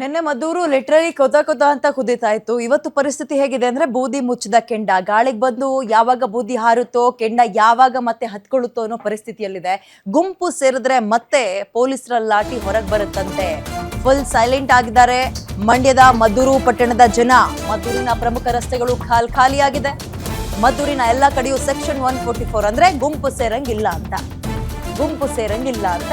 ನಿನ್ನೆ ಮದ್ದೂರು ಲಿಟ್ರರಿ ಕೊತ ಕೊತ ಅಂತ ಕುದೀತಾ ಇತ್ತು ಇವತ್ತು ಪರಿಸ್ಥಿತಿ ಹೇಗಿದೆ ಅಂದ್ರೆ ಬೂದಿ ಮುಚ್ಚಿದ ಕೆಂಡ. ಗಾಳಿಗೆ ಬಂದು ಯಾವಾಗ ಬೂದಿ ಹಾರುತ್ತೋ, ಕೆಂಡ ಯಾವಾಗ ಮತ್ತೆ ಹತ್ಕೊಳ್ಳುತ್ತೋ ಅನ್ನೋ ಪರಿಸ್ಥಿತಿಯಲ್ಲಿದೆ. ಗುಂಪು ಸೇರಿದ್ರೆ ಮತ್ತೆ ಪೊಲೀಸರ ಲಾಠಿ ಹೊರಗೆ ಬರುತ್ತಂತೆ. ಫುಲ್ ಸೈಲೆಂಟ್ ಆಗಿದ್ದಾರೆ. ಮಂಡ್ಯದ ಮದ್ದೂರು ಪಟ್ಟಣದ ಜನ, ಮದ್ದೂರಿನ ಪ್ರಮುಖ ರಸ್ತೆಗಳು ಖಾಲ್ ಖಾಲಿಯಾಗಿದೆ. ಮದ್ದೂರಿನ ಎಲ್ಲ ಕಡೆಯೂ ಸೆಕ್ಷನ್ ಒನ್ ಫೋರ್ಟಿ ಫೋರ್ ಅಂದ್ರೆ ಗುಂಪು ಸೇರಂಗಿಲ್ಲ ಅಂತ. ಗುಂಪು ಸೇರಂಗಿಲ್ಲ ಅಂತ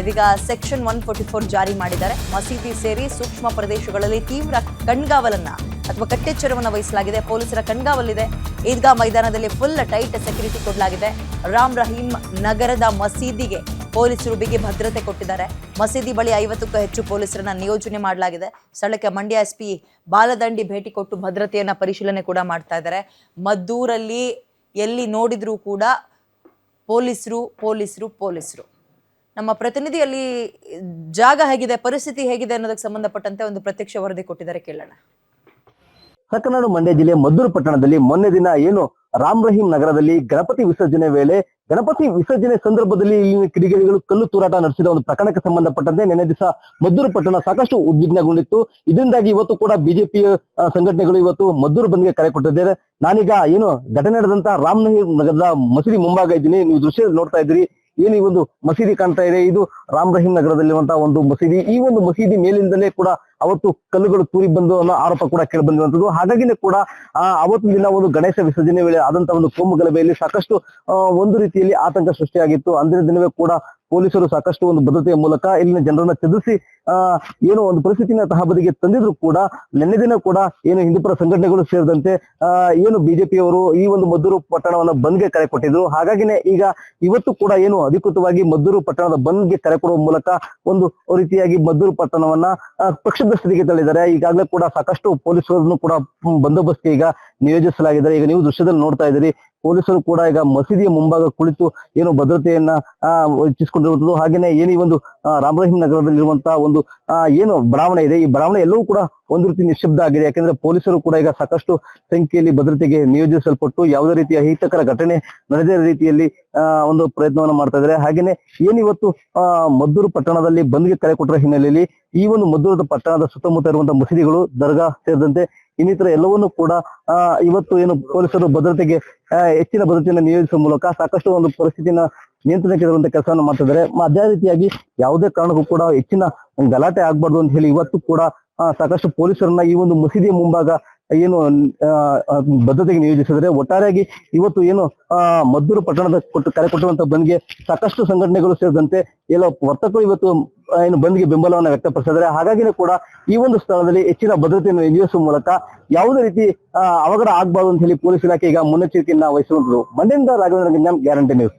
ಇದೀಗ ಸೆಕ್ಷನ್ ಒನ್ ಫೋರ್ಟಿ ಫೋರ್ ಜಾರಿ ಮಾಡಿದ್ದಾರೆ. ಮಸೀದಿ ಸೇರಿ ಸೂಕ್ಷ್ಮ ಪ್ರದೇಶಗಳಲ್ಲಿ ತೀವ್ರ ಕಣ್ಗಾವಲನ್ನ ಅಥವಾ ಕಟ್ಟೆಚ್ಚರವನ್ನು ವಹಿಸಲಾಗಿದೆ. ಪೊಲೀಸರ ಕಣ್ಗಾವಲಿದೆ. ಈದ್ಗಾ ಮೈದಾನದಲ್ಲಿ ಫುಲ್ ಟೈಟ್ ಸೆಕ್ಯೂರಿಟಿ ಕೊಡಲಾಗಿದೆ. ರಾಮ್ ರಹೀಂ ನಗರದ ಮಸೀದಿಗೆ ಪೊಲೀಸರು ಬಿಗಿ ಭದ್ರತೆ ಕೊಟ್ಟಿದ್ದಾರೆ. ಮಸೀದಿ ಬಳಿ ಐವತ್ತಕ್ಕೂ ಹೆಚ್ಚು ಪೊಲೀಸರನ್ನ ನಿಯೋಜನೆ ಮಾಡಲಾಗಿದೆ. ಸ್ಥಳಕ್ಕೆ ಮಂಡ್ಯ ಎಸ್ ಪಿ ಬಾಲದಂಡಿ ಭೇಟಿ ಕೊಟ್ಟು ಭದ್ರತೆಯನ್ನ ಪರಿಶೀಲನೆ ಕೂಡ ಮಾಡ್ತಾ ಇದ್ದಾರೆ. ಮದ್ದೂರಲ್ಲಿ ಎಲ್ಲಿ ನೋಡಿದ್ರೂ ಕೂಡ ಪೊಲೀಸರು ಪೊಲೀಸರು ಪೊಲೀಸರು. ನಮ್ಮ ಪ್ರತಿನಿಧಿಯಲ್ಲಿ ಜಾಗ ಹೇಗಿದೆ, ಪರಿಸ್ಥಿತಿ ಹೇಗಿದೆ ಅನ್ನೋದಕ್ಕೆ ಸಂಬಂಧಪಟ್ಟಂತೆ ಒಂದು ಪ್ರತ್ಯಕ್ಷ ವರದಿ ಕೊಟ್ಟಿದ್ದಾರೆ, ಕೇಳೋಣ. ಸಕ್ಕನಾಡು ಮಂಡ್ಯ ಜಿಲ್ಲೆ ಮದ್ದೂರು ಪಟ್ಟಣದಲ್ಲಿ ಮೊನ್ನೆ ದಿನ ಏನು ರಾಮ್ ರಹೀಂ ನಗರದಲ್ಲಿ ಗಣಪತಿ ವಿಸರ್ಜನೆ ವೇಳೆ ಗಣಪತಿ ವಿಸರ್ಜನೆ ಸಂದರ್ಭದಲ್ಲಿ ಇಲ್ಲಿನ ಕಿಡಿಗೇಡಿಗಳು ಕಲ್ಲು ತೂರಾಟ ನಡೆಸಿದ ಒಂದು ಪ್ರಕರಣಕ್ಕೆ ಸಂಬಂಧಪಟ್ಟಂತೆ ನಿನ್ನೆ ದಿವಸ ಮದ್ದೂರು ಪಟ್ಟಣ ಸಾಕಷ್ಟು ಉದ್ವಿಗ್ನಗೊಂಡಿತ್ತು. ಇದರಿಂದಾಗಿ ಇವತ್ತು ಕೂಡ ಬಿಜೆಪಿ ಸಂಘಟನೆಗಳು ಇವತ್ತು ಮದ್ದೂರು ಬಂದ್ಗೆ ಕರೆ ಕೊಟ್ಟಿದ್ದಾರೆ. ನಾನೀಗ ಏನು ಘಟನೆ ನಡೆದಂತ ರಾಮ್ ರಹೀಂ ನಗರದ ಮಸೀದಿ ಮುಂಭಾಗ ಇದ್ದೀನಿ. ನೀವು ದೃಶ್ಯ ನೋಡ್ತಾ ಇದ್ದೀರಿ. ಏನು ಈ ಒಂದು ಮಸೀದಿ ಕಾಣ್ತಾ ಇದೆ. ಇದು ರಾಮ್ ರಹೀಂ ನಗರದಲ್ಲಿರುವಂತಹ ಒಂದು ಮಸೀದಿ. ಈ ಒಂದು ಮಸೀದಿ ಮೇಲಿಂದಲೇ ಕೂಡ ಅವತ್ತು ಕಲ್ಲುಗಳು ತೂರಿ ಬಂದು ಅನ್ನೋ ಆರೋಪ ಕೂಡ ಕೇಳಿ ಬಂದಿರುವಂತದ್ದು ಹಾಗಾಗಿನೇ ಕೂಡ ಅವತ್ತು ದಿನ ಒಂದು ಗಣೇಶ ವಿಸರ್ಜನೆ ವೇಳೆ ಆದಂತಹ ಒಂದು ಕೋಮು ಗಲಭೆಯಲ್ಲಿ ಸಾಕಷ್ಟು ಒಂದು ರೀತಿಯಲ್ಲಿ ಆತಂಕ ಸೃಷ್ಟಿಯಾಗಿತ್ತು. ಅಂದಿನ ದಿನವೇ ಕೂಡ ಪೊಲೀಸರು ಸಾಕಷ್ಟು ಒಂದು ಭದ್ರತೆಯ ಮೂಲಕ ಇಲ್ಲಿನ ಜನರನ್ನ ಚದುರಿಸಿ ಆ ಏನು ಒಂದು ಪರಿಸ್ಥಿತಿನ ತಹಬದಿಗೆ ತಂದಿದ್ರು ಕೂಡ ನಿನ್ನೆ ದಿನ ಕೂಡ ಏನು ಹಿಂದೂಪರ ಸಂಘಟನೆಗಳು ಸೇರಿದಂತೆ ಆ ಏನು ಬಿಜೆಪಿಯವರು ಈ ಒಂದು ಮದ್ದೂರು ಪಟ್ಟಣವನ್ನ ಬಂದ್ಗೆ ಕರೆ ಕೊಟ್ಟಿದ್ರು. ಹಾಗಾಗಿನೇ ಈಗ ಇವತ್ತು ಕೂಡ ಏನು ಅಧಿಕೃತವಾಗಿ ಮದ್ದೂರು ಪಟ್ಟಣದ ಬಂದ್ಗೆ ಕರೆ ಕೊಡುವ ಮೂಲಕ ಒಂದು ರೀತಿಯಾಗಿ ಮದ್ದೂರು ಪಟ್ಟಣವನ್ನ ಆ, ಪಕ್ಷದ ಸ್ಥಿತಿಗೆ ತಳ್ಳಿದ್ದಾರೆ. ಈಗಾಗಲೇ ಕೂಡ ಸಾಕಷ್ಟು ಪೊಲೀಸರನ್ನು ಕೂಡ ಬಂದೋಬಸ್ತ್ ಈಗ ನಿಯೋಜಿಸಲಾಗಿದೆ. ಈಗ ನೀವು ದೃಶ್ಯದಲ್ಲಿ ನೋಡ್ತಾ ಇದ್ದೀರಿ ಪೊಲೀಸರು ಕೂಡ ಈಗ ಮಸೀದಿಯ ಮುಂಭಾಗ ಕುಳಿತು ಏನು ಭದ್ರತೆಯನ್ನ, ಆ ಹೆಚ್ಚಿಸಿಕೊಂಡಿರುವಂತದ್ದು ಹಾಗೇನೆ ಏನು ಈ ಒಂದು ರಾಮ್ ರಹೀಂ ನಗರದಲ್ಲಿರುವಂತಹ ಒಂದು ಏನು ಬಡಾವಣೆ ಇದೆ. ಈ ಬಡಾವಣೆ ಎಲ್ಲವೂ ಕೂಡ ಒಂದು ರೀತಿ ನಿಶ್ಶಬ್ದ ಆಗಿದೆ. ಯಾಕೆಂದ್ರೆ ಪೊಲೀಸರು ಕೂಡ ಈಗ ಸಾಕಷ್ಟು ಸಂಖ್ಯೆಯಲ್ಲಿ ಭದ್ರತೆಗೆ ನಿಯೋಜಿಸಲ್ಪಟ್ಟು ಯಾವುದೇ ರೀತಿಯ ಅಹಿತಕರ ಘಟನೆ ನಡೆದ ರೀತಿಯಲ್ಲಿ ಒಂದು ಪ್ರಯತ್ನವನ್ನು ಮಾಡ್ತಾ ಇದ್ದಾರೆ. ಹಾಗೇನೆ ಏನಿವತ್ತು ಆ, ಮದ್ದೂರು ಪಟ್ಟಣದಲ್ಲಿ ಬಂದ್ಗೆ ಕರೆ ಕೊಟ್ಟರ ಹಿನ್ನೆಲೆಯಲ್ಲಿ ಈ ಒಂದು ಮದ್ದೂರು ಪಟ್ಟಣದ ಸುತ್ತಮುತ್ತ ಇರುವಂತಹ ಮಸೀದಿಗಳು, ದರ್ಗಾ ಸೇರಿದಂತೆ ಇನ್ನಿತರ ಎಲ್ಲವನ್ನು ಕೂಡ ಇವತ್ತು ಏನು ಪೊಲೀಸರು ಭದ್ರತೆಗೆ ಹೆಚ್ಚಿನ ಭದ್ರತೆಯನ್ನು ನಿಯೋಜಿಸುವ ಮೂಲಕ ಸಾಕಷ್ಟು ಒಂದು ಪರಿಸ್ಥಿತಿನ ನಿಯಂತ್ರಣಕ್ಕೆ ತರುವಂತ ಕೆಲಸವನ್ನು ಮಾಡ್ತಿದ್ದಾರೆ. ಅದೇ ರೀತಿಯಾಗಿ ಯಾವುದೇ ಕಾರಣಕ್ಕೂ ಕೂಡ ಹೆಚ್ಚಿನ ಗಲಾಟೆ ಆಗ್ಬಾರ್ದು ಅಂತ ಹೇಳಿ ಇವತ್ತು ಕೂಡ ಸಾಕಷ್ಟು ಪೊಲೀಸರನ್ನ ಈ ಒಂದು ಮಸೀದಿಯ ಮುಂಭಾಗ ಏನು ಭದ್ರತೆಗೆ ನಿಯೋಜಿಸಿದ್ರೆ ಒಟ್ಟಾರೆಯಾಗಿ ಇವತ್ತು ಏನು ಮದ್ದೂರು ಪಟ್ಟಣದ ಕೊಟ್ಟು ಕರೆ ಕೊಟ್ಟುವಂತ ಬಂದ್ಗೆ ಸಾಕಷ್ಟು ಸಂಘಟನೆಗಳು ಸೇರಿದಂತೆ ಎಲ್ಲ ವರ್ತಕರು ಇವತ್ತು ಏನು ಬಂದ್ಗೆ ಬೆಂಬಲವನ್ನು ವ್ಯಕ್ತಪಡಿಸಿದ್ದಾರೆ. ಹಾಗಾಗಿನೇ ಕೂಡ ಈ ಒಂದು ಸ್ಥಳದಲ್ಲಿ ಹೆಚ್ಚಿನ ಭದ್ರತೆಯನ್ನು ನಿಯೋಜಿಸುವ ಮೂಲಕ ಯಾವುದೇ ರೀತಿ ಅವಘಡ ಆಗಬಾರದು ಅಂತ ಹೇಳಿ ಪೊಲೀಸ್ ಇಲಾಖೆ ಈಗ ಮುನ್ನೆಚ್ಚರಿಕೆಯನ್ನ ವಹಿಸುವಂತದ್ದು. ಮಂಡ್ಯದಿಂದ ರಾಘವೇಂದ್ರ ಗಂಜಾಂ, ಗ್ಯಾರಂಟಿ ನ್ಯೂಸ್.